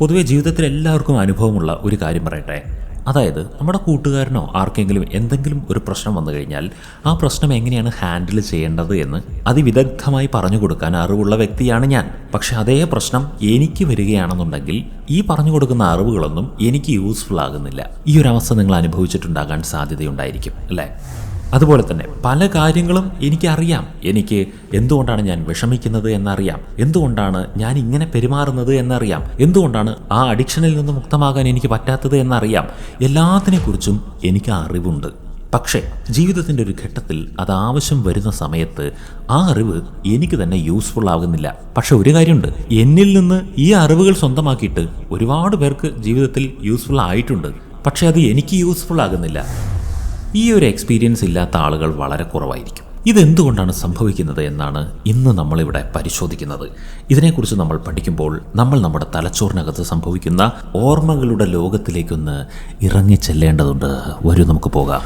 പൊതുവെ ജീവിതത്തിൽ എല്ലാവർക്കും അനുഭവമുള്ള ഒരു കാര്യം പറയട്ടെ. അതായത് നമ്മുടെ കൂട്ടുകാരനോ ആർക്കെങ്കിലും എന്തെങ്കിലും ഒരു പ്രശ്നം വന്നു കഴിഞ്ഞാൽ ആ പ്രശ്നം എങ്ങനെയാണ് ഹാൻഡിൽ ചെയ്യേണ്ടത് എന്ന് അതിവിദഗ്ധമായി പറഞ്ഞു കൊടുക്കാൻ അറിവുള്ള വ്യക്തിയാണ് ഞാൻ. പക്ഷെ അതേ പ്രശ്നം എനിക്ക് വരികയാണെന്നുണ്ടെങ്കിൽ ഈ പറഞ്ഞു കൊടുക്കുന്ന അറിവുകളൊന്നും എനിക്ക് യൂസ്ഫുൾ ആകുന്നില്ല. ഈ ഒരു അവസ്ഥ നിങ്ങൾ അനുഭവിച്ചിട്ടുണ്ടാകാൻ സാധ്യതയുണ്ടായിരിക്കും അല്ലേ? അതുപോലെ തന്നെ പല കാര്യങ്ങളും എനിക്കറിയാം. എനിക്ക് എന്തുകൊണ്ടാണ് ഞാൻ വിഷമിക്കുന്നത് എന്നറിയാം. എന്തുകൊണ്ടാണ് ഞാൻ ഇങ്ങനെ പെരുമാറുന്നത് എന്നറിയാം. എന്തുകൊണ്ടാണ് ആ അഡിക്ഷനിൽ നിന്ന് മുക്തമാകാൻ എനിക്ക് പറ്റാത്തത് എന്നറിയാം. എല്ലാത്തിനെക്കുറിച്ചും എനിക്ക് അറിവുണ്ട്. പക്ഷേ ജീവിതത്തിന്റെ ഒരു ഘട്ടത്തിൽ അത് ആവശ്യം വരുന്ന സമയത്ത് ആ അറിവ് എനിക്ക് തന്നെ യൂസ്ഫുൾ ആകുന്നില്ല. പക്ഷെ ഒരു കാര്യമുണ്ട്. എന്നിൽ നിന്ന് ഈ അറിവുകൾ സ്വന്തമാക്കിയിട്ട് ഒരുപാട് പേർക്ക് ജീവിതത്തിൽ യൂസ്ഫുൾ ആയിട്ടുണ്ട്. പക്ഷേ അത് എനിക്ക് യൂസ്ഫുൾ ആകുന്നില്ല. ഈ ഒരു എക്സ്പീരിയൻസ് ഇല്ലാത്ത ആളുകൾ വളരെ കുറവായിരിക്കും. ഇതെന്തുകൊണ്ടാണ് സംഭവിക്കുന്നത് എന്നാണ് ഇന്ന് നമ്മളിവിടെ പരിശോധിക്കുന്നത്. ഇതിനെക്കുറിച്ച് നമ്മൾ പഠിക്കുമ്പോൾ നമ്മൾ നമ്മുടെ തലച്ചോറിനകത്ത് സംഭവിക്കുന്ന ഓർമ്മകളുടെ ലോകത്തിലേക്കൊന്ന് ഇറങ്ങി ചെല്ലേണ്ടതുണ്ട്. വരൂ നമുക്ക് പോകാം.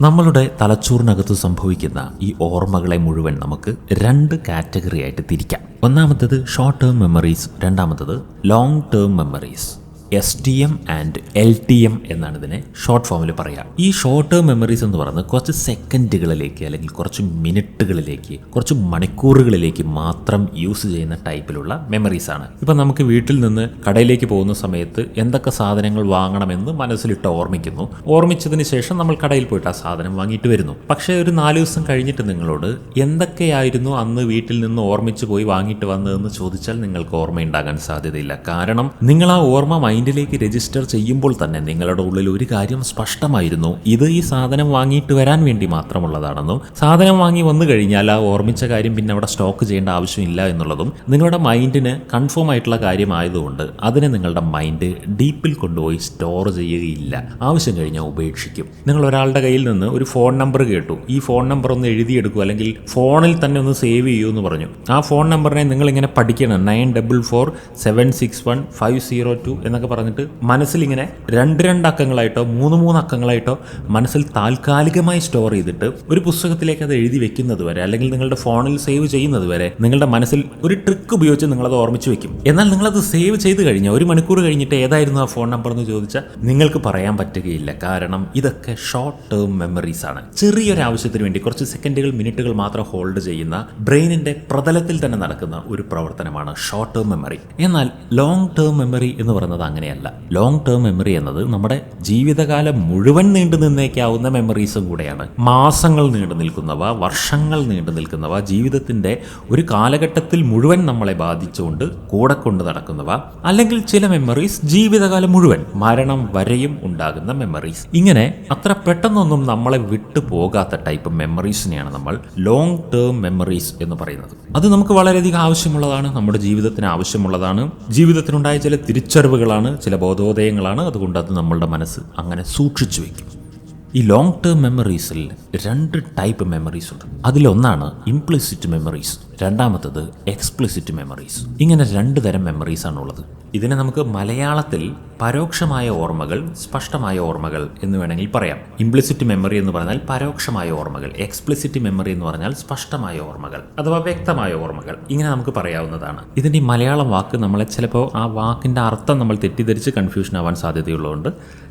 നമ്മളുടെ തലച്ചോറിനകത്ത് സംഭവിക്കുന്ന ഈ ഓർമ്മകളെ മുഴുവൻ നമുക്ക് രണ്ട് കാറ്റഗറി ആയിട്ട് തിരിക്കാം. ഒന്നാമത്തേത് ഷോർട്ട് ടേം മെമ്മറീസ് രണ്ടാമത്തേത് long term memories S T M and L T M എന്നാണ് ഇതിനെ ഷോർട്ട് ഫോമിൽ പറയുക ഈ ഷോർട്ട് ടേം മെമ്മറീസ് എന്ന് പറയുന്നത് കുറച്ച് സെക്കൻഡുകളിലേക്ക് അല്ലെങ്കിൽ കുറച്ച് മിനിറ്റുകളിലേക്ക് കുറച്ച് മണിക്കൂറുകളിലേക്ക് മാത്രം യൂസ് ചെയ്യുന്ന ടൈപ്പിലുള്ള മെമ്മറീസ് ആണ്. ഇപ്പം നമുക്ക് വീട്ടിൽ നിന്ന് കടയിലേക്ക് പോകുന്ന സമയത്ത് എന്തൊക്കെ സാധനങ്ങൾ വാങ്ങണമെന്ന് മനസ്സിലിട്ട് ഓർമ്മിക്കുന്നു. ഓർമ്മിച്ചതിന് ശേഷം നമ്മൾ കടയിൽ പോയിട്ട് ആ സാധനം വാങ്ങിയിട്ട് വരുന്നു. പക്ഷേ ഒരു നാല് ദിവസം കഴിഞ്ഞിട്ട് നിങ്ങളോട് എന്തൊക്കെയായിരുന്നു അന്ന് വീട്ടിൽ നിന്ന് ഓർമ്മിച്ച് പോയി വാങ്ങിയിട്ട് വന്നതെന്ന് ചോദിച്ചാൽ നിങ്ങൾക്ക് ഓർമ്മയുണ്ടാകാൻ സാധ്യതയില്ല. കാരണം നിങ്ങൾ ആ ഓർമ്മ മൈൻഡിലേക്ക് രജിസ്റ്റർ ചെയ്യുമ്പോൾ തന്നെ നിങ്ങളുടെ ഉള്ളിൽ ഒരു കാര്യം സ്പഷ്ടമായിരുന്നു. ഇത് ഈ സാധനം വാങ്ങിയിട്ട് വരാൻ വേണ്ടി മാത്രമുള്ളതാണെന്നും സാധനം വാങ്ങി വന്നു കഴിഞ്ഞാൽ ആ ഓർമ്മിച്ച കാര്യം പിന്നെ അവിടെ സ്റ്റോക്ക് ചെയ്യേണ്ട ആവശ്യമില്ല എന്നുള്ളതും നിങ്ങളുടെ മൈൻഡിന് കൺഫേം ആയിട്ടുള്ള കാര്യമായതുകൊണ്ട് അതിനെ നിങ്ങളുടെ മൈൻഡ് ഡീപ്പിൽ കൊണ്ടുപോയി സ്റ്റോർ ചെയ്യുകയില്ല. ആവശ്യം കഴിഞ്ഞാൽ ഉപേക്ഷിക്കും. നിങ്ങൾ ഒരാളുടെ കയ്യിൽ നിന്ന് ഒരു ഫോൺ നമ്പർ കേട്ടു. ഈ ഫോൺ നമ്പർ ഒന്ന് എഴുതിയെടുക്കും. അല്ലെങ്കിൽ ഫോണിൽ തന്നെ ഒന്ന് സേവ് ചെയ്യൂ എന്ന് പറഞ്ഞു. ആ ഫോൺ നമ്പറിനെ നിങ്ങൾ ഇങ്ങനെ പഠിക്കണം. Nine double four seven six one five zero two എന്നൊക്കെ പറഞ്ഞിട്ട് മനസ്സിലിങ്ങനെ രണ്ട് രണ്ട് അക്കങ്ങളായിട്ടോ മൂന്ന് മൂന്ന് അക്കങ്ങളായിട്ടോ മനസ്സിൽ താൽക്കാലികമായി സ്റ്റോർ ചെയ്തിട്ട് ഒരു പുസ്തകത്തിലേക്ക് അത് എഴുതി വെക്കുന്നത് വരെ അല്ലെങ്കിൽ നിങ്ങളുടെ ഫോണിൽ സേവ് ചെയ്യുന്നത് വരെ നിങ്ങളുടെ മനസ്സിൽ ഒരു ട്രിക്ക് ഉപയോഗിച്ച് നിങ്ങളത് ഓർമ്മിച്ച് വെക്കും. എന്നാൽ നിങ്ങളത് സേവ് ചെയ്ത് കഴിഞ്ഞാൽ ഒരു മണിക്കൂർ കഴിഞ്ഞിട്ട് ഏതായിരുന്നു ആ ഫോൺ നമ്പർ എന്ന് ചോദിച്ചാൽ നിങ്ങൾക്ക് പറയാൻ പറ്റുകയില്ല. കാരണം ഇതൊക്കെ ഷോർട്ട് ടേം മെമ്മറീസ് ആണ്. ചെറിയൊരു ആവശ്യത്തിന് വേണ്ടി കുറച്ച് സെക്കൻഡുകൾ മിനിറ്റുകൾ മാത്രം ഹോൾഡ് ചെയ്യുന്ന ബ്രെയിനിന്റെ പ്രതലത്തിൽ തന്നെ നടക്കുന്ന ഒരു പ്രവർത്തനമാണ് ഷോർട്ട് ടേം മെമ്മറി എന്നാൽ ലോങ് ടേം മെമ്മറി എന്ന് പറയുന്നത് അങ്ങനെയല്ല. ലോങ് ടേം മെമ്മറി എന്നത് നമ്മുടെ ജീവിതകാലം മുഴുവൻ നീണ്ടു നിന്നേക്കാവുന്ന മെമ്മറീസും കൂടെയാണ്. മാസങ്ങൾ നീണ്ടു നിൽക്കുന്നവ വർഷങ്ങൾ നീണ്ടു നിൽക്കുന്നവ ജീവിതത്തിന്റെ ഒരു കാലഘട്ടത്തിൽ മുഴുവൻ നമ്മളെ ബാധിച്ചുകൊണ്ട് കൂടെ കൊണ്ട് നടക്കുന്നവ അല്ലെങ്കിൽ ചില മെമ്മറീസ് ജീവിതകാലം മുഴുവൻ മരണം വരെയും ഉണ്ടാകുന്ന മെമ്മറീസ് ഇങ്ങനെ അത്ര പെട്ടെന്നൊന്നും നമ്മളെ വിട്ടു പോകാത്ത ടൈപ്പ് മെമ്മറീസിനെയാണ് നമ്മൾ ലോങ് ടേം മെമ്മറീസ് എന്ന് പറയുന്നത്. അത് നമുക്ക് വളരെയധികം ആവശ്യമുള്ളതാണ് നമ്മുടെ ജീവിതത്തിന് ആവശ്യമുള്ളതാണ്. ജീവിതത്തിനുണ്ടായ ചില തിരിച്ചറിവുകളാണ് ചില ബോധോദയങ്ങളാണ് അതുകൊണ്ട് അത് നമ്മളുടെ മനസ്സ് അങ്ങനെ സൂക്ഷിച്ചു വയ്ക്കും ഈ ലോങ് ടേം മെമ്മറീസിൽ രണ്ട് ടൈപ്പ് മെമ്മറീസ് ഉണ്ട്. അതിലൊന്നാണ് ഇംപ്ലിസിറ്റ് മെമ്മറീസ് രണ്ടാമത്തത് എക്സ്പ്ലിസിറ്റ് മെമ്മറീസ് ഇങ്ങനെ രണ്ട് തരം മെമ്മറീസ് ആണുള്ളത് ഇതിനെ നമുക്ക് മലയാളത്തിൽ പരോക്ഷമായ ഓർമ്മകൾ സ്പഷ്ടമായ ഓർമ്മകൾ എന്ന് വേണമെങ്കിൽ പറയാം. ഇംപ്ലിസിറ്റ് മെമ്മറി എന്ന് പറഞ്ഞാൽ പരോക്ഷമായ ഓർമ്മകൾ എക്സ്പ്ലിസിറ്റ് മെമ്മറി എന്ന് പറഞ്ഞാൽ സ്പഷ്ടമായ ഓർമ്മകൾ അഥവാ വ്യക്തമായ ഓർമ്മകൾ. ഇങ്ങനെ നമുക്ക് പറയാവുന്നതാണ്. ഇതിന്റെ മലയാളം വാക്ക് നമ്മളെ ചിലപ്പോൾ ആ വാക്കിന്റെ അർത്ഥം നമ്മൾ തെറ്റിദ്ധരിച്ച് കൺഫ്യൂഷൻ ആവാൻ സാധ്യതയുള്ളതുകൊണ്ട്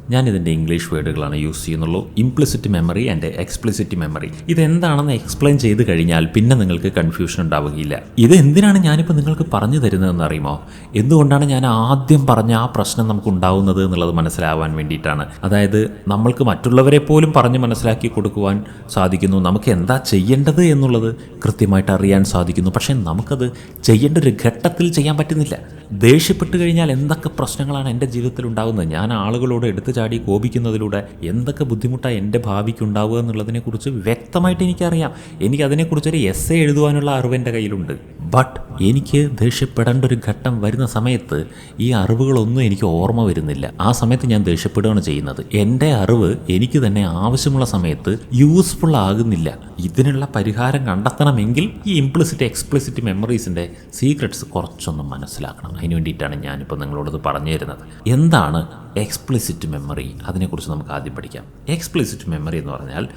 ഞാൻ ഇതിന്റെ ഇംഗ്ലീഷ് വേർഡുകളാണ് യൂസ് ചെയ്യുന്നുള്ളൂ. Implicit memory and explicit memory ഇതെന്താണെന്ന് എക്സ്പ്ലെയിൻ ചെയ്ത് കഴിഞ്ഞാൽ പിന്നെ നിങ്ങൾക്ക് കൺഫ്യൂഷൻ ഉണ്ടാവുകയില്ല. ഇത് എന്തിനാണ് ഞാനിപ്പോൾ നിങ്ങൾക്ക് പറഞ്ഞു തരുന്നതെന്ന് അറിയുമോ? എന്തുകൊണ്ടാണ് ഞാൻ ആദ്യം പറഞ്ഞ ആ പ്രശ്നം നമുക്ക് ഉണ്ടാവുന്നത് എന്നുള്ളത് മനസ്സിലാവാൻ വേണ്ടിയിട്ടാണ്. അതായത് നമ്മൾക്ക് മറ്റുള്ളവരെ പോലും പറഞ്ഞ് മനസ്സിലാക്കി കൊടുക്കുവാൻ സാധിക്കുന്നു. നമുക്ക് എന്താ ചെയ്യേണ്ടത് എന്നുള്ളത് കൃത്യമായിട്ട് അറിയാൻ സാധിക്കുന്നു. പക്ഷേ നമുക്കത് ചെയ്യേണ്ട ഒരു ഘട്ടത്തിൽ ചെയ്യാൻ പറ്റുന്നില്ല. ദേഷ്യപ്പെട്ട് കഴിഞ്ഞാൽ എന്തൊക്കെ പ്രശ്നങ്ങളാണ് എന്റെ ജീവിതത്തിൽ ഉണ്ടാകുന്നത് ഞാൻ ആളുകളോട് എടുത്തു ചാടി കോപിക്കുന്നതിലൂടെ എന്തൊക്കെ ബുദ്ധിമുട്ടാണ് എന്റെ ഭാവിക്ക് ഉണ്ടാവുക എന്നുള്ളതിനെക്കുറിച്ച് വ്യക്തമായിട്ട് എനിക്കറിയാം. എനിക്ക് അതിനെക്കുറിച്ചൊരു എസ് എ എഴുതുവാനുള്ള അറിവ് എന്റെ കയ്യിലുണ്ട്. ബട്ട് എനിക്ക് ദേഷ്യപ്പെടേണ്ട ഒരു ഘട്ടം വരുന്ന സമയത്ത് ഈ അറിവുകളൊന്നും എനിക്ക് ഓർമ്മ വരുന്നില്ല. ആ സമയത്ത് ഞാൻ ദേഷ്യപ്പെടുകയാണ് ചെയ്യുന്നത്. എന്റെ അറിവ് എനിക്ക് തന്നെ ആവശ്യമുള്ള സമയത്ത് യൂസ്ഫുൾ ആകുന്നില്ല. ഇതിനുള്ള പരിഹാരം കണ്ടെത്തണമെങ്കിൽ ഈ ഇംപ്ലിസിറ്റ് എക്സ്പ്ലിസിറ്റ് മെമ്മറീസിന്റെ സീക്രട്സ് കുറച്ചൊന്നും മനസ്സിലാക്കണം. അതിന് വേണ്ടിയിട്ടാണ് ഞാനിപ്പോൾ നിങ്ങളോടത് പറഞ്ഞു തരുന്നത്. എന്താണ് എക്സ്പ്ലിസിറ്റ് മെമ്മറി അതിനെക്കുറിച്ച് നമുക്ക് ആദ്യം പഠിക്കാം. എക്സ്പ്ലിസിറ്റ് മെമ്മറി എന്ന് പറഞ്ഞാൽ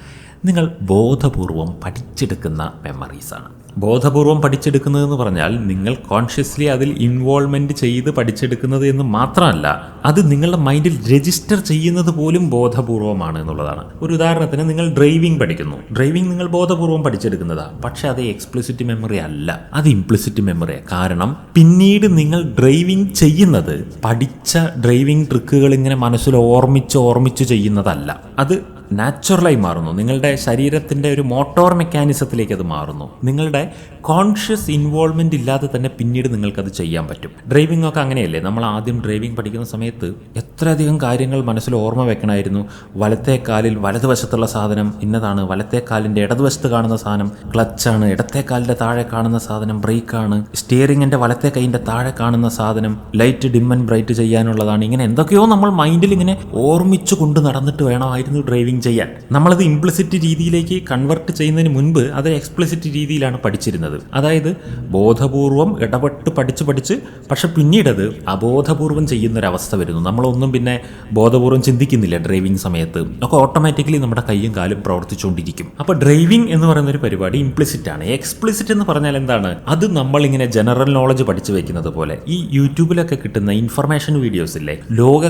നിങ്ങൾ ബോധപൂർവം പഠിച്ചെടുക്കുന്ന മെമ്മറീസാണ് ബോധപൂർവം പഠിച്ചെടുക്കുന്നത് എന്ന് പറഞ്ഞാൽ നിങ്ങൾ കോൺഷ്യസ്ലി അതിൽ ഇൻവോൾവ്മെന്റ് ചെയ്ത് പഠിച്ചെടുക്കുന്നത് എന്ന് മാത്രമല്ല അത് നിങ്ങളുടെ മൈൻഡിൽ രജിസ്റ്റർ ചെയ്യുന്നത് പോലും ബോധപൂർവമാണ് എന്നുള്ളതാണ്. ഒരു ഉദാഹരണത്തിന് നിങ്ങൾ ഡ്രൈവിംഗ് പഠിക്കുന്നു. ഡ്രൈവിംഗ് നിങ്ങൾ ബോധപൂർവം പഠിച്ചെടുക്കുന്നതാണ് പക്ഷേ അത് എക്സ്പ്ലിസിറ്റ് മെമ്മറി അല്ല. അത് ഇംപ്ലിസിറ്റ് മെമ്മറിയാണ് കാരണം പിന്നീട് നിങ്ങൾ ഡ്രൈവിംഗ് ചെയ്യുന്നത് പഠിച്ച ഡ്രൈവിംഗ് ട്രിക്കുകൾ ഇങ്ങനെ മനസ്സിൽ ഓർമ്മിച്ച് ഓർമ്മിച്ച് ചെയ്യുന്നതല്ല. അത് നാച്ചുറലായി മാറുന്നു. നിങ്ങളുടെ ശരീരത്തിന്റെ ഒരു മോട്ടോർ മെക്കാനിസത്തിലേക്ക് അത് മാറുന്നു. നിങ്ങളുടെ കോൺഷ്യസ് ഇൻവോൾവ്മെന്റ് ഇല്ലാതെ തന്നെ പിന്നീട് നിങ്ങൾക്കത് ചെയ്യാൻ പറ്റും. ഡ്രൈവിംഗ് ഒക്കെ അങ്ങനെയല്ലേ? നമ്മൾ ആദ്യം ഡ്രൈവിംഗ് പഠിക്കുന്ന സമയത്ത് എത്രയധികം കാര്യങ്ങൾ മനസ്സിൽ ഓർമ്മ വെക്കണമായിരുന്നു. വലത്തെ കാലിൽ വലതുവശത്തുള്ള സാധനം ഇന്നതാണ് വലത്തെ കാലിന്റെ ഇടതുവശത്ത് കാണുന്ന സാധനം ക്ലച്ചാണ് ഇടത്തെ കാലിന്റെ താഴെ കാണുന്ന സാധനം ബ്രേക്കാണ് സ്റ്റിയറിങ്ങിന്റെ വലത്തെ കൈയിന്റെ താഴെ കാണുന്ന സാധനം ലൈറ്റ് ഡിം ആൻഡ് ബ്രൈറ്റ് ചെയ്യാനുള്ളതാണ്. ഇങ്ങനെ എന്തൊക്കെയോ നമ്മൾ മൈൻഡിൽ ഇങ്ങനെ ഓർമ്മിച്ചു കൊണ്ട് നടന്നിട്ട് വേണമായിരുന്നു ഡ്രൈവിംഗ് ചെയ്യാൻ. നമ്മളത് ഇംപ്ലിസിറ്റ് രീതിയിലേക്ക് കൺവെർട്ട് ചെയ്യുന്നതിന് മുൻപ് അത് എക്സ്പ്ലിസിറ്റ് രീതിയിലാണ് പഠിച്ചിരുന്നത്. അതായത് ബോധപൂർവം ഇടപെട്ട് പഠിച്ച് പഠിച്ച് പക്ഷെ പിന്നീടത് അബോധപൂർവം ചെയ്യുന്നൊരവസ്ഥ വരുന്നു. നമ്മളൊന്നും പിന്നെ ബോധപൂർവം ചിന്തിക്കുന്നില്ല ഡ്രൈവിംഗ് സമയത്ത്. ഒക്കെ ഓട്ടോമാറ്റിക്കലി നമ്മുടെ കൈയും കാലും പ്രവർത്തിച്ചുകൊണ്ടിരിക്കും. അപ്പോൾ ഡ്രൈവിംഗ് എന്ന് പറയുന്ന ഒരു പരിപാടി ഇംപ്ലിസിറ്റ് ആണ്. എക്സ്പ്ലിസിറ്റ് എന്ന് പറഞ്ഞാൽ എന്താണ്? അത് നമ്മളിങ്ങനെ ജനറൽ നോളജ് പഠിച്ചു വെക്കുന്നത് പോലെ. ഈ യൂട്യൂബിലൊക്കെ കിട്ടുന്ന ഇൻഫർമേഷൻ വീഡിയോസ് ഇല്ലേ? ലോക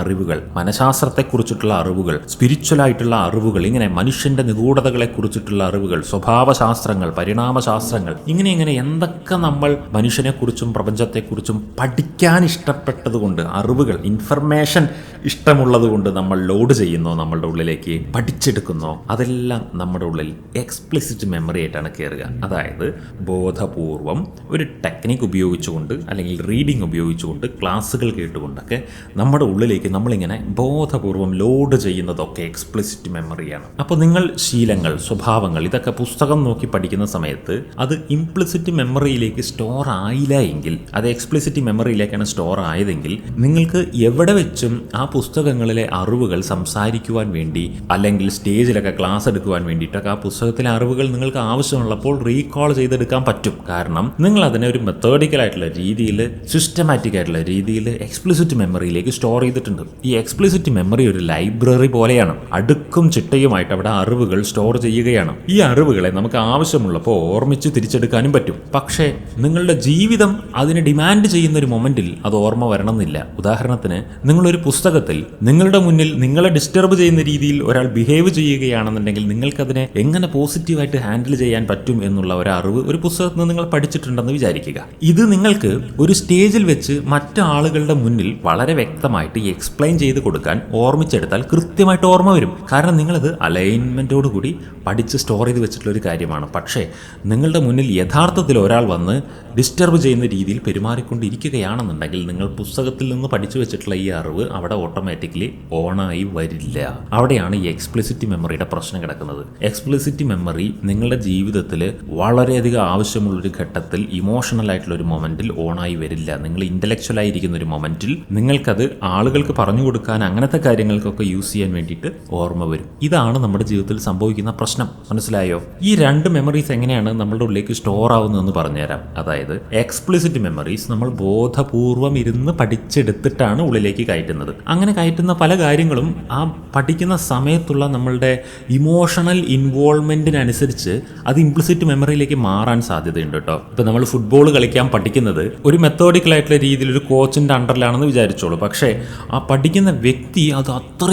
അറിവുകൾ മനഃശാസ്ത്രത്തെ കുറിച്ചിട്ടുള്ള അറിവുകൾ സ്പിരിച്വൽ ആയിട്ടുള്ള അറിവുകൾ ഇങ്ങനെ മനുഷ്യന്റെ നിഗൂഢതകളെ കുറിച്ചിട്ടുള്ള അറിവുകൾ സ്വഭാവശാസ്ത്രങ്ങൾ പരിണാമശാസ്ത്രങ്ങൾ ഇങ്ങനെ ഇങ്ങനെ എന്തൊക്കെ നമ്മൾ മനുഷ്യനെക്കുറിച്ചും പ്രപഞ്ചത്തെക്കുറിച്ചും പഠിക്കാൻ ഇഷ്ടപ്പെട്ടതുകൊണ്ട് അറിവുകൾ ഇൻഫർമേഷൻ ഇഷ്ടമുള്ളത് കൊണ്ട് നമ്മൾ ലോഡ് ചെയ്യുന്നോ നമ്മളുടെ ഉള്ളിലേക്ക് പഠിച്ചെടുക്കുന്നോ അതെല്ലാം നമ്മുടെ ഉള്ളിൽ എക്സ്പ്ലിസിറ്റ് മെമ്മറി ആയിട്ടാണ് കയറുക അതായത് ബോധപൂർവം ഒരു ടെക്നിക്ക് ഉപയോഗിച്ചുകൊണ്ട് അല്ലെങ്കിൽ റീഡിംഗ് ഉപയോഗിച്ചുകൊണ്ട് ക്ലാസ്സുകൾ കേട്ടുകൊണ്ടൊക്കെ നമ്മുടെ ഉള്ളിലേക്ക് നമ്മളിങ്ങനെ ബോധപൂർവം ലോഡ് ചെയ്യുന്നതൊക്കെ എക്സ്പ്ലിസിറ്റ് മെമ്മറിയാണ് അപ്പോൾ നിങ്ങൾ ശീലങ്ങൾ സ്വഭാവങ്ങൾ ഇതൊക്കെ പുസ്തകം നോക്കി പഠിക്കുന്ന സമയത്ത് അത് ഇംപ്ലിസിറ്റ് മെമ്മറിയിലേക്ക് സ്റ്റോർ ആയില്ല എങ്കിൽ അത് എക്സ്പ്ലിസിറ്റ് മെമ്മറിയിലേക്കാണ് സ്റ്റോർ ആയതെങ്കിൽ നിങ്ങൾക്ക് എവിടെ വെച്ചും ആ പുസ്തകങ്ങളിലെ അറിവുകൾ സംസാരിക്കുവാൻ വേണ്ടി അല്ലെങ്കിൽ സ്റ്റേജിലൊക്കെ ക്ലാസ് എടുക്കുവാൻ വേണ്ടിയിട്ടൊക്കെ ആ പുസ്തകത്തിലെ അറിവുകൾ നിങ്ങൾക്ക് ആവശ്യമുള്ളപ്പോൾ റീകോൾ ചെയ്തെടുക്കാൻ പറ്റും. കാരണം നിങ്ങൾ അതിനെ ഒരു മെത്തേഡിക്കൽ ആയിട്ടുള്ള രീതിയിൽ സിസ്റ്റമാറ്റിക് ആയിട്ടുള്ള രീതിയിൽ എക്സ്പ്ലിസിറ്റ് മെമ്മറിയിലേക്ക് സ്റ്റോർ ചെയ്തിട്ടുണ്ട്. ഈ എക്സ്പ്ലിസിറ്റ് മെമ്മറി ഒരു ലൈബ്രറി പോലെയാണ്. അടുക്കും ചിട്ടയുമായിട്ട് അവിടെ അറിവുകൾ സ്റ്റോർ ചെയ്യുകയാണ്. ഈ അറിവുകളെ നമുക്ക് ആവശ്യമുള്ളപ്പോൾ ഓർമ്മിച്ച് തിരിച്ചെടുക്കാനും പറ്റും. പക്ഷേ നിങ്ങളുടെ ജീവിതം അതിന് ഡിമാൻഡ് ചെയ്യുന്ന ഒരു മൊമെന്റിൽ അത് ഓർമ്മ വരണമെന്നില്ല. ഉദാഹരണത്തിന് നിങ്ങളൊരു പുസ്തകത്തിൽ നിങ്ങളുടെ മുന്നിൽ നിങ്ങളെ ഡിസ്റ്റർബ് ചെയ്യുന്ന രീതിയിൽ ഒരാൾ ബിഹേവ് ചെയ്യുകയാണെന്നുണ്ടെങ്കിൽ നിങ്ങൾക്കതിനെ എങ്ങനെ പോസിറ്റീവായിട്ട് ഹാൻഡിൽ ചെയ്യാൻ പറ്റും എന്നുള്ള ഒരു അറിവ് ഒരു പുസ്തകത്തിൽ നിന്ന് നിങ്ങൾ പഠിച്ചിട്ടുണ്ടെന്ന് വിചാരിക്കുക. ഇത് നിങ്ങൾക്ക് ഒരു സ്റ്റേജിൽ വെച്ച് മറ്റു ആളുകളുടെ മുന്നിൽ വളരെ വ്യക്തമായിട്ട് എക്സ്പ്ലെയിൻ ചെയ്ത് കൊടുക്കാൻ ഓർമ്മിച്ചെടുത്താൽ കൃത്യമായിട്ട് ഓർമ്മ വരും. കാരണം നിങ്ങളത് അലൈൻമെന്റോട് കൂടി പഠിച്ച് സ്റ്റോർ ചെയ്ത് വെച്ചിട്ടുള്ള ഒരു കാര്യമാണ്. പക്ഷേ നിങ്ങളുടെ മുന്നിൽ യഥാർത്ഥത്തിൽ ഒരാൾ വന്ന് ഡിസ്റ്റർബ് ചെയ്യുന്ന രീതിയിൽ പെരുമാറിക്കൊണ്ടിരിക്കുകയാണെന്നുണ്ടെങ്കിൽ നിങ്ങൾ പുസ്തകത്തിൽ നിന്ന് പഠിച്ചു വെച്ചിട്ടുള്ള ഈ അറിവ് അവിടെ ഓട്ടോമാറ്റിക്കലി ഓണായി വരില്ല. അവിടെയാണ് ഈ എക്സ്പ്ലിസിറ്റി മെമ്മറിയുടെ പ്രശ്നം കിടക്കുന്നത്. എക്സ്പ്ലിസിറ്റി മെമ്മറി നിങ്ങളുടെ ജീവിതത്തിൽ വളരെയധികം ആവശ്യമുള്ളൊരു ഘട്ടത്തിൽ ഇമോഷണൽ ആയിട്ടുള്ള ഒരു മൊമെന്റിൽ ഓണായി വരില്ല. നിങ്ങൾ ഇന്റലക്ച്വൽ ആയിരിക്കുന്ന ഒരു മൊമെന്റിൽ നിങ്ങൾക്കത് ആളുകൾക്ക് പറഞ്ഞു കൊടുക്കാൻ അങ്ങനത്തെ കാര്യങ്ങൾക്കൊക്കെ യൂസ് ചെയ്യാൻ വേണ്ടിയിട്ട് ഓർമ്മ വരും. ഇതാണ് നമ്മുടെ ജീവിതത്തിൽ സംഭവിക്കുന്ന പ്രശ്നം. മനസ്സിലായോ? ഈ രണ്ട് മെമ്മറീസ് എങ്ങനെയാണ് നമ്മുടെ ഉള്ളിലേക്ക് സ്റ്റോർ ആവുന്നതെന്ന് പറഞ്ഞുതരാം. അതായത് എക്സ്പ്ലിസിറ്റ് മെമ്മറീസ് നമ്മൾ ബോധപൂർവം ഇരുന്ന് പഠിച്ചെടുത്തിട്ടാണ് ഉള്ളിലേക്ക് കയറ്റുന്നത്. അങ്ങനെ കയറ്റുന്ന പല കാര്യങ്ങളും ആ പഠിക്കുന്ന സമയത്തുള്ള നമ്മളുടെ ഇമോഷണൽ ഇൻവോൾവ്മെന്റിനനുസരിച്ച് അത് ഇംപ്ലിസിറ്റ് മെമ്മറിയിലേക്ക് മാറാൻ സാധ്യതയുണ്ട് കേട്ടോ. ഇപ്പൊ നമ്മൾ ഫുട്ബോൾ കളിക്കാൻ പഠിക്കുന്നത് ഒരു മെത്തേഡിക്കൽ ആയിട്ടുള്ള രീതിയിൽ ഒരു കോച്ചിന്റെ അണ്ടറിലാണെന്ന് വിചാരിച്ചോളൂ. പക്ഷേ ആ പഠിക്കുന്ന വ്യക്തി അത് അത്ര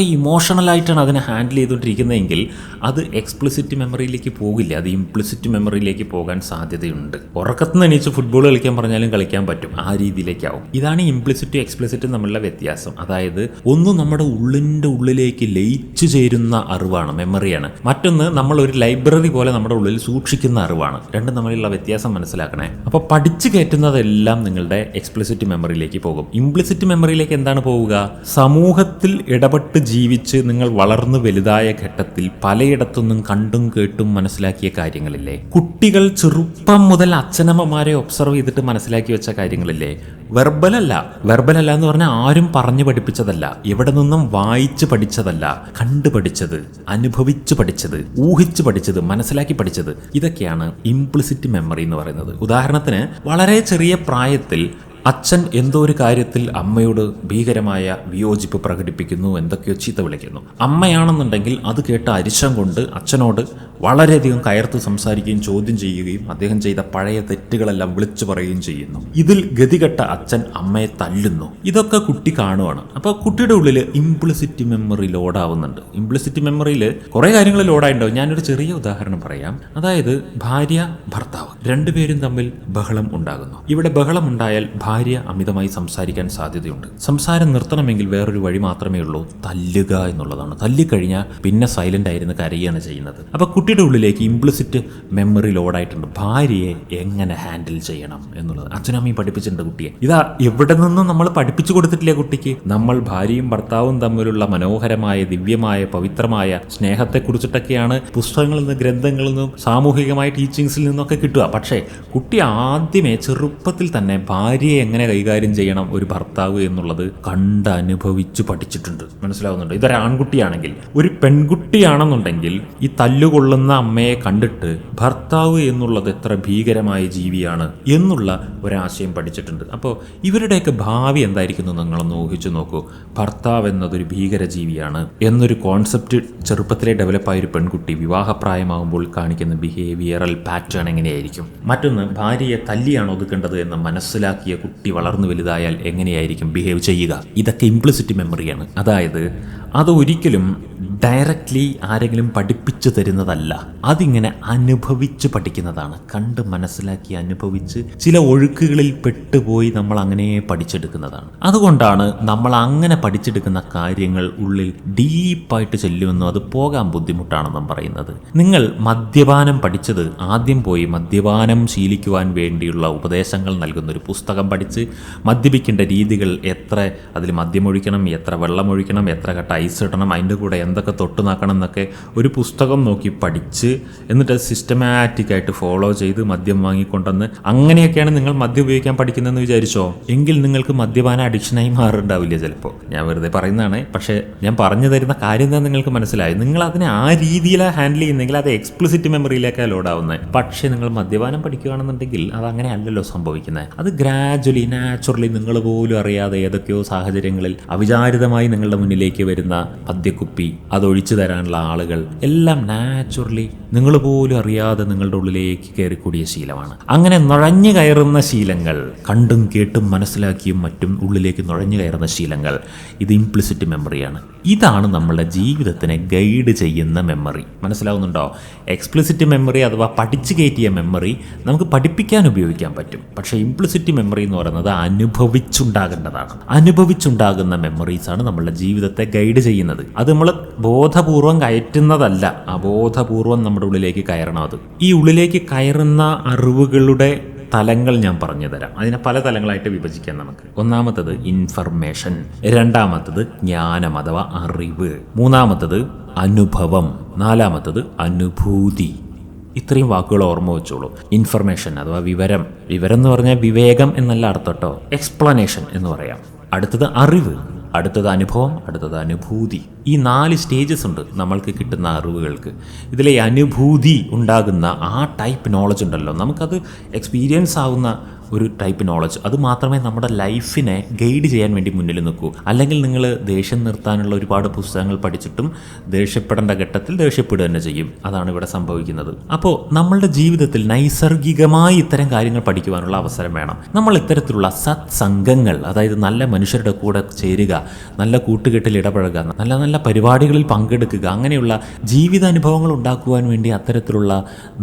ആയിട്ടാണ് അതിനെ ഹാൻഡിൽ ചെയ്തുകൊണ്ടിരിക്കുന്നതെങ്കിൽ അത് എക്സ്പ്ലിസിറ്റ് മെമ്മറിയിലേക്ക് പോകില്ല. അത് ഇംപ്ലിസിറ്റ് മെമ്മറിയിലേക്ക് പോകാൻ സാധ്യതയുണ്ട്. ഉറക്കത്ത് നിന്ന് എണീച്ച് ഫുട്ബോൾ കളിക്കാൻ പറഞ്ഞാലും കളിക്കാൻ പറ്റും. ആ രീതിയിലേക്കാവും. ഇതാണ് ഇംപ്ലിസിറ്റും എക്സ്പ്ലിസിറ്റും തമ്മിലുള്ള വ്യത്യാസം. അതായത് ഒന്ന് നമ്മുടെ ഉള്ളിന്റെ ഉള്ളിലേക്ക് ലയിച്ചു ചേരുന്ന അറിവാണ് മെമ്മറിയാണ് മറ്റൊന്ന് നമ്മൾ ഒരു ലൈബ്രറി പോലെ നമ്മുടെ ഉള്ളിൽ സൂക്ഷിക്കുന്ന അറിവാണ്. രണ്ടും തമ്മിലുള്ള വ്യത്യാസം മനസ്സിലാക്കണേ. അപ്പോൾ പഠിച്ചു കയറ്റുന്നതെല്ലാം നിങ്ങളുടെ എക്സ്പ്ലിസിറ്റ് മെമ്മറിയിലേക്ക് പോകും. ഇംപ്ലിസിറ്റ് മെമ്മറിയിലേക്ക് എന്താണ് പോവുക? സമൂഹത്തിൽ ഇടപെട്ട് ജീവിച്ച് നിങ്ങൾ വളർന്നു വലുതായ ഘട്ടത്തിൽ പലയിടത്തുനിന്നും കണ്ടും കേട്ടും മനസ്സിലാക്കിയ കാര്യങ്ങളില്ലേ? കുട്ടികൾ ചെറുപ്പം മുതൽ അച്ഛനമ്മമാരെ ഒബ്സർവ് ചെയ്തിട്ട് മനസ്സിലാക്കി വെച്ച കാര്യങ്ങളില്ലേ? വെർബലല്ല വെർബലല്ല എന്ന് പറഞ്ഞാൽ ആരും പറഞ്ഞു പഠിപ്പിച്ചതല്ല. എവിടെ നിന്നും വായിച്ചു പഠിച്ചതല്ല. കണ്ടു പഠിച്ചത് അനുഭവിച്ചു പഠിച്ചത് ഊഹിച്ചു പഠിച്ചത് മനസ്സിലാക്കി പഠിച്ചത്. ഇതൊക്കെയാണ് ഇംപ്ലിസിറ്റ് മെമ്മറി എന്ന് പറയുന്നത്. ഉദാഹരണത്തിന് വളരെ ചെറിയ പ്രായത്തിൽ അച്ഛൻ എന്തോ ഒരു കാര്യത്തിൽ അമ്മയോട് ഭീകരമായ വിയോജിപ്പ് പ്രകടിപ്പിക്കുന്നു എന്തൊക്കെയോ ചീത്ത വിളിക്കുന്നു. അമ്മയാണെന്നുണ്ടെങ്കിൽ അത് കേട്ട് അരിശം കൊണ്ട് അച്ഛനോട് വളരെയധികം കയർത്ത് സംസാരിക്കുകയും ചോദ്യം ചെയ്യുകയും അദ്ദേഹം ചെയ്ത പഴയ തെറ്റുകളെല്ലാം വിളിച്ചു പറയുകയും ചെയ്യുന്നു. ഇതിൽ ഗതികെട്ട അച്ഛൻ അമ്മയെ തല്ലുന്നു. ഇതൊക്കെ കുട്ടി കാണുവാണ്. അപ്പോൾ കുട്ടിയുടെ ഉള്ളിൽ ഇംപ്ലിസിറ്റി മെമ്മറി ലോഡാവുന്നുണ്ട് ഇംപ്ലിസിറ്റി മെമ്മറിയിൽ കുറേ കാര്യങ്ങൾ ലോഡായിട്ടുണ്ടാവും ഞാനൊരു ചെറിയ ഉദാഹരണം പറയാം. അതായത് ഭാര്യ ഭർത്താവ് രണ്ടുപേരും തമ്മിൽ ബഹളം ഉണ്ടാകുന്നു. ഇവിടെ ബഹളം ഉണ്ടായാൽ ഭാര്യ അമിതമായി സംസാരിക്കാൻ സാധ്യതയുണ്ട്. സംസാരം നിർത്തണമെങ്കിൽ വേറൊരു വഴി മാത്രമേ ഉള്ളൂ. തല്ലുക എന്നുള്ളതാണ്. തല്ലിക്കഴിഞ്ഞാൽ പിന്നെ സൈലന്റ് ആയിരുന്നു കരയുകയാണ് ചെയ്യുന്നത്. അപ്പൊ കുട്ടിയുടെ ഉള്ളിലേക്ക് ഇംപ്ലിസിറ്റ് മെമ്മറി ലോഡായിട്ടുണ്ട് ഭാര്യയെ എങ്ങനെ ഹാൻഡിൽ ചെയ്യണം എന്നുള്ളത്. അച്ഛനമ്മയും പഠിപ്പിച്ചിട്ടുണ്ട് കുട്ടിയെ. ഇതാ എവിടെ നിന്നും നമ്മൾ പഠിപ്പിച്ചു കൊടുത്തിട്ടില്ല കുട്ടിക്ക്? നമ്മൾ ഭാര്യയും ഭർത്താവും തമ്മിലുള്ള മനോഹരമായ ദിവ്യമായ പവിത്രമായ സ്നേഹത്തെക്കുറിച്ചിട്ടൊക്കെയാണ് പുസ്തകങ്ങളിൽ നിന്ന് ഗ്രന്ഥങ്ങളിൽ നിന്നും സാമൂഹികമായ ടീച്ചിങ്സിൽ നിന്നൊക്കെ കിട്ടുക. പക്ഷേ കുട്ടി ആദ്യമേ ചെറുപ്പത്തിൽ തന്നെ ഭാര്യയെ എങ്ങനെ കൈകാര്യം ചെയ്യണം ഒരു ഭർത്താവ് എന്നുള്ളത് കണ്ടനുഭവിച്ചു പഠിച്ചിട്ടുണ്ട്. മനസ്സിലാവുന്നുണ്ട്? ഇതൊരു ആൺകുട്ടിയാണെങ്കിൽ ഒരു പെൺകുട്ടിയാണെന്നുണ്ടെങ്കിൽ ഈ തല്ലുകൊള്ളുന്ന അമ്മയെ കണ്ടിട്ട് ഭർത്താവ് എന്നുള്ളത് എത്ര ഭീകരമായ ജീവിയാണ് എന്നുള്ള ഒരാശയം പഠിച്ചിട്ടുണ്ട്. അപ്പോൾ ഇവരുടെയൊക്കെ ഭാവി എന്തായിരിക്കുന്നു നിങ്ങളൊന്ന് ഊഹിച്ചു നോക്കൂ. ഭർത്താവ് എന്നതൊരു ഭീകര ജീവിയാണ് എന്നൊരു കോൺസെപ്റ്റ് ചെറുപ്പത്തിലെ ഡെവലപ്പായ ഒരു പെൺകുട്ടി വിവാഹപ്രായമാകുമ്പോൾ കാണിക്കുന്ന ബിഹേവിയറൽ പാറ്റേൺ എങ്ങനെയായിരിക്കും? മറ്റൊന്ന് ഭാര്യയെ തല്ലിയാണ് ഒതുക്കേണ്ടത് എന്ന് മനസ്സിലാക്കിയ കുട്ടി വളർന്നു വലുതായാൽ എങ്ങനെയായിരിക്കും ബിഹേവ് ചെയ്യുക? ഇതൊക്കെ ഇംപ്ലിസിറ്റ് മെമ്മറിയാണ് അതായത് അത് ഒരിക്കലും ഡയറക്റ്റ്ലി ആരെങ്കിലും പഠിപ്പിച്ചു തരുന്നതല്ല. അതിങ്ങനെ അനുഭവിച്ച് പഠിക്കുന്നതാണ്. കണ്ട് മനസ്സിലാക്കി അനുഭവിച്ച് ചില ഒഴുക്കുകളിൽ പെട്ടുപോയി നമ്മൾ അങ്ങനെ പഠിച്ചെടുക്കുന്നതാണ്. അതുകൊണ്ടാണ് നമ്മൾ അങ്ങനെ പഠിച്ചെടുക്കുന്ന കാര്യങ്ങൾ ഉള്ളിൽ ഡീപ്പായിട്ട് ചെല്ലുമെന്നും അത് പോകാൻ ബുദ്ധിമുട്ടാണെന്നും പറയുന്നത്. നിങ്ങൾ മദ്യപാനം പഠിച്ചത് ആദ്യം പോയി മദ്യപാനം ശീലിക്കുവാൻ വേണ്ടിയുള്ള ഉപദേശങ്ങൾ നൽകുന്ന ഒരു പുസ്തകം പഠിച്ച് മദ്യപിക്കേണ്ട രീതികൾ എത്ര അതിൽ മദ്യമൊഴിക്കണം എത്ര വെള്ളമൊഴിക്കണം എത്ര കട്ട ഐസ് ഇടണം അതിന്റെ കൂടെ എന്തൊക്കെ തൊട്ട് നാക്കണം എന്നൊക്കെ ഒരു പുസ്തകം നോക്കി പഠിച്ച് എന്നിട്ട് സിസ്റ്റമാറ്റിക് ആയിട്ട് ഫോളോ ചെയ്ത് മദ്യം വാങ്ങിക്കൊണ്ടെന്ന് അങ്ങനെയൊക്കെയാണ് നിങ്ങൾ മദ്യം ഉപയോഗിക്കാൻ പഠിക്കുന്നതെന്ന് വിചാരിച്ചോ? എങ്കിൽ നിങ്ങൾക്ക് മദ്യപാന അഡിക്ഷനായി മാറുണ്ടാവില്ല ചിലപ്പോൾ ഞാൻ വെറുതെ പറയുന്നതാണ്. പക്ഷേ ഞാൻ പറഞ്ഞു തരുന്ന കാര്യം എന്താ നിങ്ങൾക്ക് മനസ്സിലായി? നിങ്ങൾ അതിനെ ആ രീതിയിലാണ് ഹാൻഡിൽ ചെയ്യുന്നെങ്കിൽ അത് എക്സ്പ്ലിസിറ്റ് മെമ്മറിയിലേക്കാണ് ലോഡാവുന്നത് പക്ഷേ നിങ്ങൾ മദ്യപാനം പഠിക്കുകയാണെന്നുണ്ടെങ്കിൽ അത് അങ്ങനെ അല്ലല്ലോ സംഭവിക്കുന്നത് അത് ഗ്രാജ്വലി നാച്ചുറലി നിങ്ങൾ പോലും അറിയാതെ ഏതൊക്കെയോ സാഹചര്യങ്ങളിൽ അവിചാരിതമായി നിങ്ങളുടെ മുന്നിലേക്ക് വരുന്ന മദ്യക്കുപ്പി അതൊഴിച്ചു തരാനുള്ള ആളുകൾ എല്ലാം നാച്ചുറലി നിങ്ങൾ പോലും അറിയാതെ നിങ്ങളുടെ ഉള്ളിലേക്ക് കയറിക്കൂടിയ ശീലമാണ്. അങ്ങനെ നുഴഞ്ഞു കയറുന്ന ശീലങ്ങൾ കണ്ടും കേട്ടും മനസ്സിലാക്കിയും മറ്റും ഉള്ളിലേക്ക് നുഴഞ്ഞു കയറുന്ന ശീലങ്ങൾ ഇത് ഇംപ്ലിസിറ്റ് മെമ്മറിയാണ് ഇതാണ് നമ്മളുടെ ജീവിതത്തിനെ ഗൈഡ് ചെയ്യുന്ന മെമ്മറി മനസ്സിലാവുന്നുണ്ടോ? എക്സ്പ്ലിസിറ്റ് മെമ്മറി അഥവാ പഠിച്ചു കയറ്റിയ മെമ്മറി നമുക്ക് പഠിപ്പിക്കാൻ ഉപയോഗിക്കാൻ പറ്റും. പക്ഷേ ഇംപ്ലിസിറ്റ് മെമ്മറി എന്ന് പറയുന്നത് അനുഭവിച്ചുണ്ടാകേണ്ടതാണ്. അനുഭവിച്ചുണ്ടാകുന്ന മെമ്മറീസാണ് നമ്മളുടെ ജീവിതത്തെ ഗൈഡ് ചെയ്യുന്നത്. അത് നമ്മൾ ബോധപൂർവം കയറ്റുന്നതല്ല. അബോധപൂർവം നമ്മുടെ ഉള്ളിലേക്ക് കയറണം അത്. ഈ ഉള്ളിലേക്ക് കയറുന്ന അറിവുകളുടെ തലങ്ങൾ ഞാൻ പറഞ്ഞു തരാം അതിനെ പല തലങ്ങളായിട്ട് വിഭജിക്കാം നമുക്ക്. ഒന്നാമത്തത് ഇൻഫർമേഷൻ രണ്ടാമത്തത് ജ്ഞാനം അഥവാ അറിവ്. മൂന്നാമത്തത് അനുഭവം. നാലാമത്തത് അനുഭൂതി. ഇത്രയും വാക്കുകൾ ഓർമ്മ വെച്ചോളൂ. ഇൻഫർമേഷൻ അഥവാ വിവരം. വിവരം എന്ന് പറഞ്ഞാൽ വിവേകം എന്നല്ല അർത്ഥം കേട്ടോ. എക്സ്പ്ലനേഷൻ എന്ന് പറയാം. അടുത്തത് അറിവ്. അടുത്തത് അനുഭവം അടുത്തത് അനുഭൂതി. ഈ നാല് സ്റ്റേജസ് ഉണ്ട് നമ്മൾക്ക് കിട്ടുന്ന അറിവുകൾക്ക്. ഇതിലെ അനുഭൂതി ഉണ്ടാകുന്ന ആ ടൈപ്പ് നോളജ് ഉണ്ടല്ലോ. നമുക്കത് എക്സ്പീരിയൻസ് ആവുന്ന ഒരു ടൈപ്പ് നോളജ് അത് മാത്രമേ നമ്മുടെ ലൈഫിനെ ഗൈഡ് ചെയ്യാൻ വേണ്ടി മുന്നിൽ നിൽക്കൂ. അല്ലെങ്കിൽ നിങ്ങൾ ദേഷ്യം നിർത്താനുള്ള ഒരുപാട് പുസ്തകങ്ങൾ പഠിച്ചിട്ടും ദേഷ്യപ്പെടേണ്ട ഘട്ടത്തിൽ ദേഷ്യപ്പെടുക തന്നെ ചെയ്യും. അതാണ് ഇവിടെ സംഭവിക്കുന്നത്. അപ്പോൾ നമ്മളുടെ ജീവിതത്തിൽ നൈസർഗികമായി ഇത്തരം കാര്യങ്ങൾ പഠിക്കുവാനുള്ള അവസരം വേണം. നമ്മൾ ഇത്തരത്തിലുള്ള സത്സംഗങ്ങൾ അതായത് നല്ല മനുഷ്യരുടെ കൂടെ ചേരുക നല്ല കൂട്ടുകെട്ടിൽ ഇടപഴകുക നല്ല നല്ല പരിപാടികളിൽ പങ്കെടുക്കുക അങ്ങനെയുള്ള ജീവിതാനുഭവങ്ങൾ ഉണ്ടാക്കുവാൻ വേണ്ടി അത്തരത്തിലുള്ള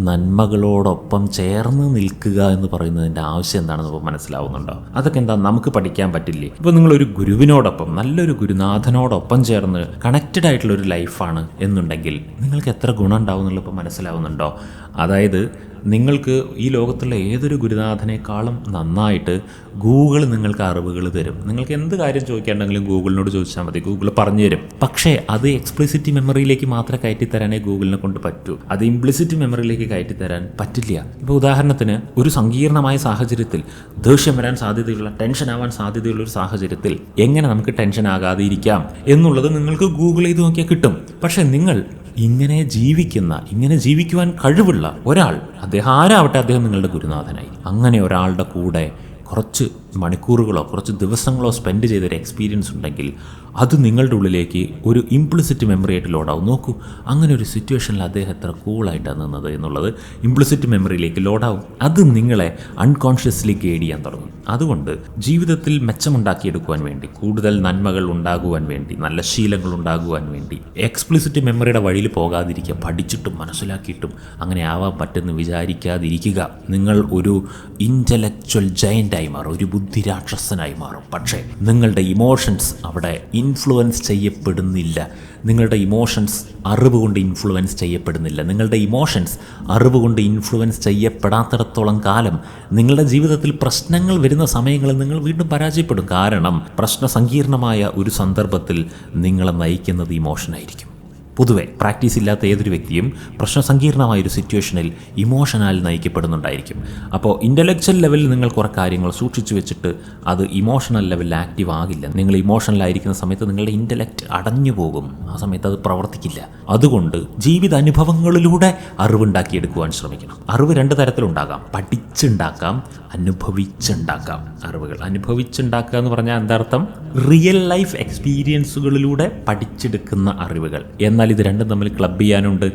നന്മകളോടൊപ്പം ചേർന്ന് നിൽക്കുക എന്ന് പറയുന്നതിന്റെ ആവശ്യം എന്താണെന്ന് ഇപ്പോൾ മനസ്സിലാവുന്നുണ്ടോ? അതൊക്കെ എന്താ നമുക്ക് പഠിക്കാൻ പറ്റില്ലേ? ഇപ്പോൾ നിങ്ങളൊരു ഗുരുവിനോടൊപ്പം നല്ലൊരു ഗുരുനാഥനോടൊപ്പം ചേർന്ന് കണക്റ്റഡ് ആയിട്ടുള്ള ഒരു ലൈഫാണ് എന്നുണ്ടെങ്കിൽ നിങ്ങൾക്ക് എത്ര ഗുണം ഉണ്ടാവും എന്നുള്ളത് ഇപ്പോൾ മനസ്സിലാവുന്നുണ്ടോ? അതായത് നിങ്ങൾക്ക് ഈ ലോകത്തുള്ള ഏതൊരു ഗുരുനാഥനേക്കാളും നന്നായിട്ട് ഗൂഗിൾ നിങ്ങൾക്ക് അറിവുകൾ തരും. നിങ്ങൾക്ക് എന്ത് കാര്യം ചോദിക്കാണ്ടെങ്കിലും ഗൂഗിളിനോട് ചോദിച്ചാൽ മതി. ഗൂഗിൾ പറഞ്ഞു തരും. പക്ഷേ അത് എക്സ്പ്ലിസിറ്റ് മെമ്മറിയിലേക്ക് മാത്രമേ കയറ്റി തരാനേ ഗൂഗിളിനെ കൊണ്ട് പറ്റൂ. അത് ഇംപ്ലിസിറ്റ് മെമ്മറിയിലേക്ക് കയറ്റി തരാൻ പറ്റില്ല. ഇപ്പോൾ ഉദാഹരണത്തിന് ഒരു സങ്കീർണമായ സാഹചര്യത്തിൽ ദേഷ്യം വരാൻ സാധ്യതയുള്ള ടെൻഷൻ ആവാൻ സാധ്യതയുള്ള ഒരു സാഹചര്യത്തിൽ എങ്ങനെ നമുക്ക് ടെൻഷൻ ആകാതെ ഇരിക്കാം എന്നുള്ളത് നിങ്ങൾക്ക് ഗൂഗിൾ ചെയ്ത് നോക്കിയാൽ കിട്ടും. പക്ഷേ നിങ്ങൾ ഇങ്ങനെ ജീവിക്കുന്ന ഇങ്ങനെ ജീവിക്കുവാൻ കഴിവുള്ള ഒരാൾ അദ്ദേഹം ആരാവട്ടെ അദ്ദേഹം നിങ്ങളുടെ ഗുരുനാഥനായി. അങ്ങനെ ഒരാളുടെ കൂടെ കുറച്ച് മണിക്കൂറുകളോ കുറച്ച് ദിവസങ്ങളോ സ്പെൻഡ് ചെയ്തൊരു എക്സ്പീരിയൻസ് ഉണ്ടെങ്കിൽ അത് നിങ്ങളുടെ ഉള്ളിലേക്ക് ഒരു ഇംപ്ലിസിറ്റ് മെമ്മറി ആയിട്ട് ലോഡാവും നോക്കൂ അങ്ങനെ ഒരു സിറ്റുവേഷനിൽ അദ്ദേഹം എത്ര കൂളായിട്ടാണ് നിന്നത് എന്നുള്ളത് ഇംപ്ലിസിറ്റ് മെമ്മറിയിലേക്ക് ലോഡാവും അത് നിങ്ങളെ അൺകോൺഷ്യസ്ലി ഗൈഡ് ചെയ്യാൻ തുടങ്ങും. അതുകൊണ്ട് ജീവിതത്തിൽ മെച്ചമുണ്ടാക്കിയെടുക്കുവാൻ വേണ്ടി കൂടുതൽ നന്മകൾ ഉണ്ടാകുവാൻ വേണ്ടി നല്ല ശീലങ്ങൾ ഉണ്ടാകുവാൻ വേണ്ടി എക്സ്പ്ലിസിറ്റ് മെമ്മറിയുടെ വഴിയിൽ പോകാതിരിക്കുക പഠിച്ചിട്ടും മനസ്സിലാക്കിയിട്ടും അങ്ങനെ ആവാൻ പറ്റുമെന്ന് വിചാരിക്കാതിരിക്കുക. നിങ്ങൾ ഒരു ഇന്റലക്ച്വൽ ജയന്റായി മാറും. ഒരു ബുദ്ധിരാക്ഷസനായി മാറും. പക്ഷേ നിങ്ങളുടെ ഇമോഷൻസ് അവിടെ ഇൻഫ്ലുവൻസ് ചെയ്യപ്പെടുന്നില്ല. നിങ്ങളുടെ ഇമോഷൻസ് അറിവ് കൊണ്ട് ഇൻഫ്ലുവൻസ് ചെയ്യപ്പെടുന്നില്ല. നിങ്ങളുടെ ഇമോഷൻസ് അറിവ് കൊണ്ട് ഇൻഫ്ലുവൻസ് ചെയ്യപ്പെടാത്തിടത്തോളം കാലം നിങ്ങളുടെ ജീവിതത്തിൽ പ്രശ്നങ്ങൾ വരുന്ന സമയങ്ങളിൽ നിങ്ങൾ വീണ്ടും പരാജയപ്പെടും. കാരണം പ്രശ്ന സങ്കീർണമായ ഒരു സന്ദർഭത്തിൽ നിങ്ങളെ നയിക്കുന്നത് ഇമോഷനായിരിക്കും പൊതുവെ പ്രാക്ടീസ് ഇല്ലാത്ത ഏതൊരു വ്യക്തിയും പ്രശ്നസങ്കീർണമായ ഒരു സിറ്റുവേഷനിൽ ഇമോഷനാൽ നയിക്കപ്പെടുന്നുണ്ടായിരിക്കും. അപ്പോൾ ഇന്റലക്ച്വൽ ലെവലിൽ നിങ്ങൾ കുറേ കാര്യങ്ങൾ സൂക്ഷിച്ചു വെച്ചിട്ട് അത് ഇമോഷണൽ ലെവലിൽ ആക്റ്റീവ് ആകില്ല. നിങ്ങൾ ഇമോഷണലായിരിക്കുന്ന സമയത്ത് നിങ്ങളുടെ ഇന്റലക്റ്റ് അടഞ്ഞു പോകും. ആ സമയത്ത് അത് പ്രവർത്തിക്കില്ല. അതുകൊണ്ട് ജീവിത അനുഭവങ്ങളിലൂടെ അറിവുണ്ടാക്കിയെടുക്കുവാൻ ശ്രമിക്കണം. അറിവ് രണ്ട് തരത്തിലുണ്ടാകാം. പഠിച്ചുണ്ടാക്കാം അനുഭവിച്ചുണ്ടാക്കാം. അറിവുകൾ. അനുഭവിച്ചുണ്ടാക്കുക എന്ന് പറഞ്ഞാൽ എന്താർത്ഥം? റിയൽ ലൈഫ് എക്സ്പീരിയൻസുകളിലൂടെ പഠിച്ചെടുക്കുന്ന അറിവുകൾ. എന്നാൽ ഇത് രണ്ടും തമ്മിൽ ക്ലബ് ചെയ്യാനുണ്ട്.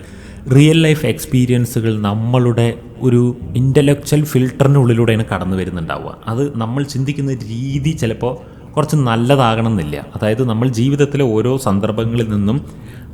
റിയൽ ലൈഫ് എക്സ്പീരിയൻസുകൾ നമ്മളുടെ ഒരു ഇന്റലക്ച്വൽ ഫിൽട്ടറിനുള്ളിലൂടെയാണ് കടന്നു വരുന്നുണ്ടാവുക. അത് നമ്മൾ ചിന്തിക്കുന്ന രീതി ചിലപ്പോൾ കുറച്ച് നല്ലതാകണം എന്നില്ല അതായത് നമ്മൾ ജീവിതത്തിലെ ഓരോ സന്ദർഭങ്ങളിൽ നിന്നും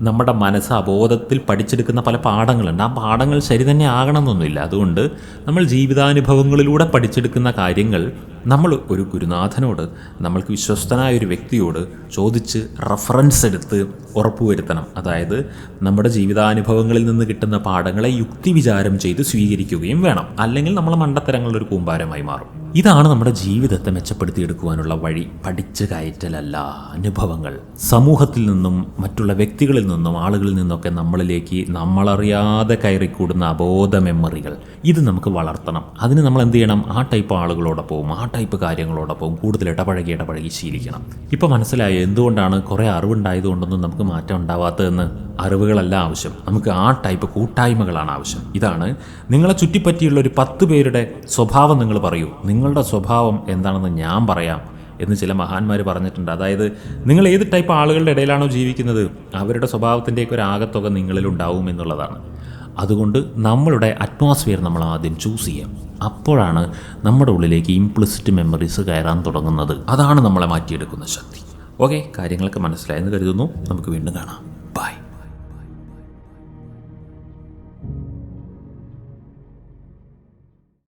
നമ്മുടെ മനസ്സ് അബോധത്തിൽ പഠിച്ചെടുക്കുന്ന പല പാഠങ്ങളുണ്ട്. ആ പാഠങ്ങൾ ശരി തന്നെ ആകണമെന്നൊന്നുമില്ല. അതുകൊണ്ട് നമ്മൾ ജീവിതാനുഭവങ്ങളിലൂടെ പഠിച്ചെടുക്കുന്ന കാര്യങ്ങൾ നമ്മൾ ഒരു ഗുരുനാഥനോട് നമ്മൾക്ക് വിശ്വസ്തനായ ഒരു വ്യക്തിയോട് ചോദിച്ച് റഫറൻസ് എടുത്ത് ഉറപ്പുവരുത്തണം. അതായത് നമ്മുടെ ജീവിതാനുഭവങ്ങളിൽ നിന്ന് കിട്ടുന്ന പാഠങ്ങളെ യുക്തി വിചാരം ചെയ്ത് സ്വീകരിക്കുകയും വേണം. അല്ലെങ്കിൽ നമ്മൾ മണ്ടത്തരങ്ങളുടെ ഒരു കൂമ്പാരമായി മാറും. ഇതാണ് നമ്മുടെ ജീവിതത്തെ മെച്ചപ്പെടുത്തിയെടുക്കുവാനുള്ള വഴി. പഠിച്ചു കയറ്റലല്ല അനുഭവങ്ങൾ. സമൂഹത്തിൽ നിന്നും മറ്റുള്ള വ്യക്തികളിൽ നിന്നും ആളുകളിൽ നിന്നൊക്കെ നമ്മളിലേക്ക് നമ്മളറിയാതെ കയറിക്കൂടുന്ന അബോധ മെമ്മറികൾ. ഇത് നമുക്ക് വളർത്തണം. അതിന് നമ്മൾ എന്ത് ചെയ്യണം? ആ ടൈപ്പ് ആളുകളോടൊപ്പവും ആ ടൈപ്പ് കാര്യങ്ങളോടൊപ്പവും കൂടുതൽ ഇടപഴകി ഇടപഴകി ശീലിക്കണം. ഇപ്പോൾ മനസ്സിലായോ? എന്തുകൊണ്ടാണ് കുറേ അറിവുണ്ടായതുകൊണ്ടൊന്നും നമുക്ക് മാറ്റം ഉണ്ടാവാത്തതെന്ന്? അറിവുകളല്ല ആവശ്യം. നമുക്ക് ആ ടൈപ്പ് കൂട്ടായ്മകളാണ് ആവശ്യം. ഇതാണ് നിങ്ങളെ ചുറ്റിപ്പറ്റിയുള്ള ഒരു പത്ത് പേരുടെ സ്വഭാവം നിങ്ങൾ പറയൂ. നിങ്ങളുടെ സ്വഭാവം എന്താണെന്ന് ഞാൻ പറയാം. എന്ന് ചില മഹാന്മാർ പറഞ്ഞിട്ടുണ്ട്. അതായത് നിങ്ങൾ ഏത് ടൈപ്പ് ആളുകളുടെ ഇടയിലാണോ ജീവിക്കുന്നത് അവരുടെ സ്വഭാവത്തിന്റെയൊക്കെ ഒരു ആകത്തുക നിങ്ങളിലുണ്ടാവും എന്നുള്ളതാണ്. അതുകൊണ്ട് നമ്മളുടെ അറ്റ്മോസ്ഫിയർ നമ്മൾ ആദ്യം ചൂസ് ചെയ്യാം. അപ്പോഴാണ് നമ്മുടെ ഉള്ളിലേക്ക് ഇംപ്ലിസിറ്റ് മെമ്മറീസ് കയറാൻ തുടങ്ങുന്നത്. അതാണ് നമ്മളെ മാറ്റിയെടുക്കുന്ന ശക്തി. ഓക്കെ കാര്യങ്ങളൊക്കെ മനസ്സിലായെന്ന് കരുതുന്നു. നമുക്ക് വീണ്ടും കാണാം.